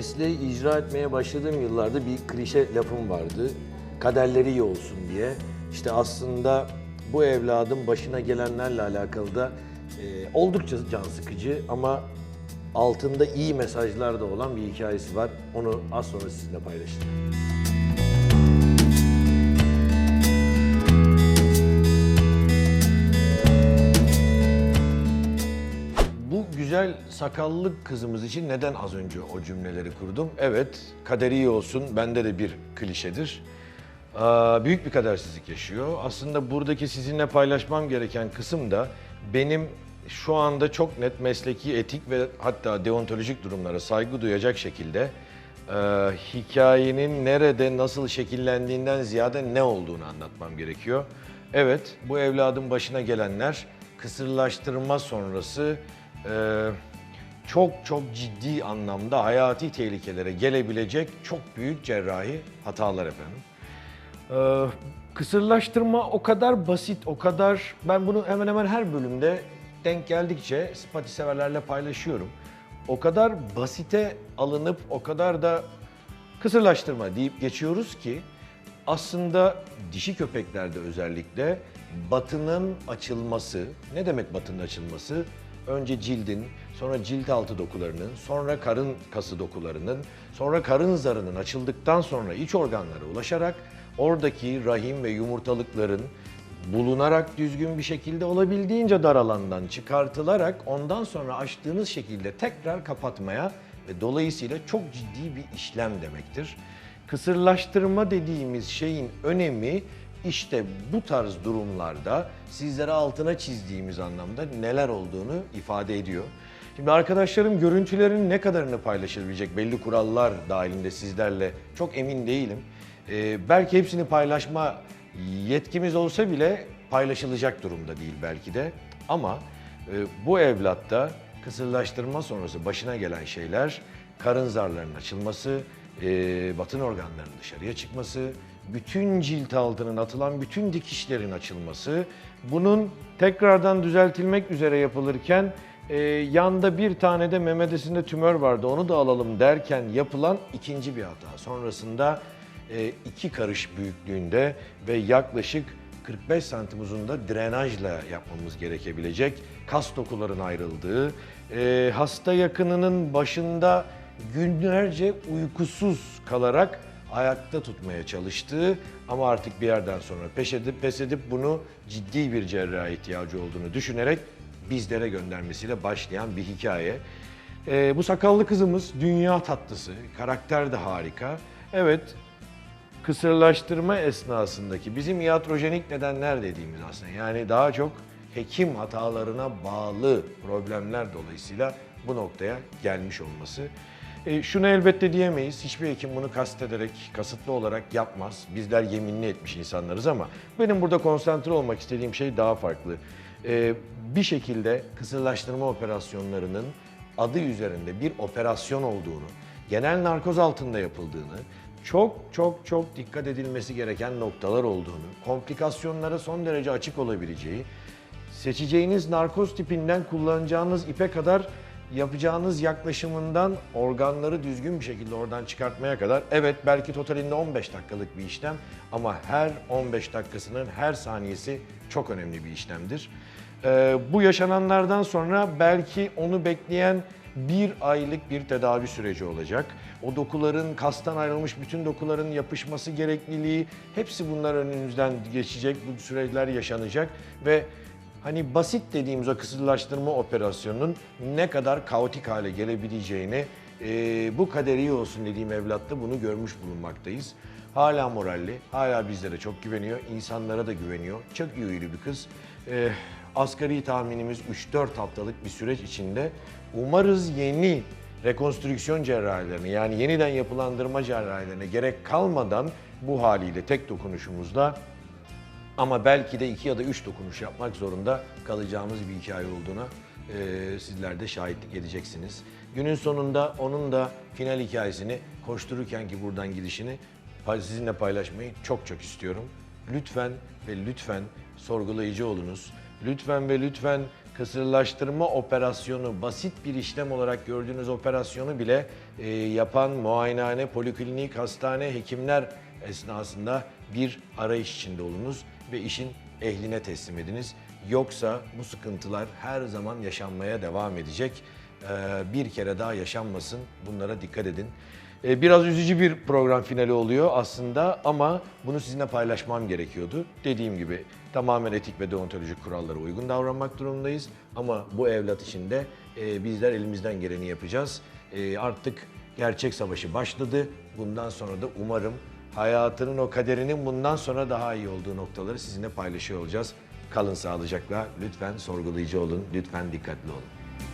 icra etmeye başladığım yıllarda bir klişe lafım vardı. Kaderleri iyi olsun diye. İşte aslında bu evladın başına gelenlerle alakalı da e, oldukça can sıkıcı ama altında iyi mesajlar da olan bir hikayesi var. Onu az sonra sizinle paylaşacağım. Güzel sakallı kızımız için neden az önce o cümleleri kurdum? Evet, kaderi iyi olsun, bende de bir klişedir. Aa, büyük bir kadersizlik yaşıyor. Aslında buradaki sizinle paylaşmam gereken kısım da benim şu anda çok net mesleki etik ve hatta deontolojik durumlara saygı duyacak şekilde e, hikayenin nerede, nasıl şekillendiğinden ziyade ne olduğunu anlatmam gerekiyor. Evet, bu evladın başına gelenler kısırlaştırma sonrası e, çok çok ciddi anlamda hayati tehlikelere gelebilecek çok büyük cerrahi hatalar efendim. Ee, kısırlaştırma o kadar basit, o kadar... Ben bunu hemen hemen her bölümde denk geldikçe spati severlerle paylaşıyorum. O kadar basite alınıp o kadar da kısırlaştırma deyip geçiyoruz ki aslında dişi köpeklerde özellikle batının açılması, ne demek batının açılması? Önce cildin, sonra cilt altı dokularının, sonra karın kası dokularının, sonra karın zarının açıldıktan sonra iç organlara ulaşarak oradaki rahim ve yumurtalıkların bulunarak düzgün bir şekilde olabildiğince dar alandan çıkartılarak ondan sonra açtığınız şekilde tekrar kapatmaya ve dolayısıyla çok ciddi bir işlem demektir. Kısırlaştırma dediğimiz şeyin önemi işte bu tarz durumlarda sizlere altına çizdiğimiz anlamda neler olduğunu ifade ediyor. Şimdi arkadaşlarım görüntülerin ne kadarını paylaşabilecek belli kurallar dahilinde sizlerle çok emin değilim. Ee, belki hepsini paylaşma yetkimiz olsa bile paylaşılacak durumda değil belki de. Ama e, bu evlatta kısırlaştırma sonrası başına gelen şeyler karın zarlarının açılması, e, batın organlarının dışarıya çıkması, bütün cilt altının atılan bütün dikişlerin açılması, bunun tekrardan düzeltilmek üzere yapılırken e, yanda bir tane de memedesinde tümör vardı onu da alalım derken yapılan ikinci bir hata. Sonrasında e, iki karış büyüklüğünde ve yaklaşık 45 santim uzunluğunda drenajla yapmamız gerekebilecek kas dokuların ayrıldığı, e, hasta yakınının başında günlerce uykusuz kalarak ayakta tutmaya çalıştığı ama artık bir yerden sonra peş edip pes edip bunu ciddi bir cerrahi ihtiyacı olduğunu düşünerek bizlere göndermesiyle başlayan bir hikaye. E, bu sakallı kızımız dünya tatlısı, karakter de harika. Evet, kısırlaştırma esnasındaki bizim iatrojenik nedenler dediğimiz aslında yani daha çok hekim hatalarına bağlı problemler dolayısıyla bu noktaya gelmiş olması. E, şunu elbette diyemeyiz, hiçbir hekim bunu kastederek, kasıtlı olarak yapmaz. Bizler yeminli etmiş insanlarız ama benim burada konsantre olmak istediğim şey daha farklı. E, bir şekilde kısırlaştırma operasyonlarının adı üzerinde bir operasyon olduğunu, genel narkoz altında yapıldığını, çok çok çok dikkat edilmesi gereken noktalar olduğunu, komplikasyonlara son derece açık olabileceği, seçeceğiniz narkoz tipinden kullanacağınız ipe kadar yapacağınız yaklaşımından organları düzgün bir şekilde oradan çıkartmaya kadar evet belki totalinde 15 dakikalık bir işlem ama her 15 dakikasının her saniyesi çok önemli bir işlemdir. Ee, bu yaşananlardan sonra belki onu bekleyen bir aylık bir tedavi süreci olacak. O dokuların, kastan ayrılmış bütün dokuların yapışması gerekliliği, hepsi bunlar önünüzden geçecek, bu süreçler yaşanacak ve hani basit dediğimiz o kısırlaştırma operasyonunun ne kadar kaotik hale gelebileceğini e, bu kaderi iyi olsun dediğim evlatta bunu görmüş bulunmaktayız. Hala moralli, hala bizlere çok güveniyor, insanlara da güveniyor. Çok iyi huylu bir kız. E, asgari tahminimiz 3-4 haftalık bir süreç içinde umarız yeni rekonstrüksiyon cerrahilerine yani yeniden yapılandırma cerrahilerine gerek kalmadan bu haliyle tek dokunuşumuzda ama belki de iki ya da üç dokunuş yapmak zorunda kalacağımız bir hikaye olduğuna e, sizler de şahitlik edeceksiniz. Günün sonunda onun da final hikayesini koştururken ki buradan gidişini sizinle paylaşmayı çok çok istiyorum. Lütfen ve lütfen sorgulayıcı olunuz. Lütfen ve lütfen kısırlaştırma operasyonu, basit bir işlem olarak gördüğünüz operasyonu bile e, yapan muayenehane, poliklinik, hastane, hekimler esnasında bir arayış içinde olunuz ve işin ehline teslim ediniz. Yoksa bu sıkıntılar her zaman yaşanmaya devam edecek. Ee, bir kere daha yaşanmasın. Bunlara dikkat edin. Ee, Biraz üzücü bir program finali oluyor aslında ama bunu sizinle paylaşmam gerekiyordu. Dediğim gibi tamamen etik ve deontolojik kurallara uygun davranmak durumundayız. Ama bu evlat için de e, bizler elimizden geleni yapacağız. E, Artık gerçek savaşı başladı. Bundan sonra da umarım hayatının o kaderinin bundan sonra daha iyi olduğu noktaları sizinle paylaşıyor olacağız. Kalın sağlıcakla, lütfen sorgulayıcı olun, lütfen dikkatli olun.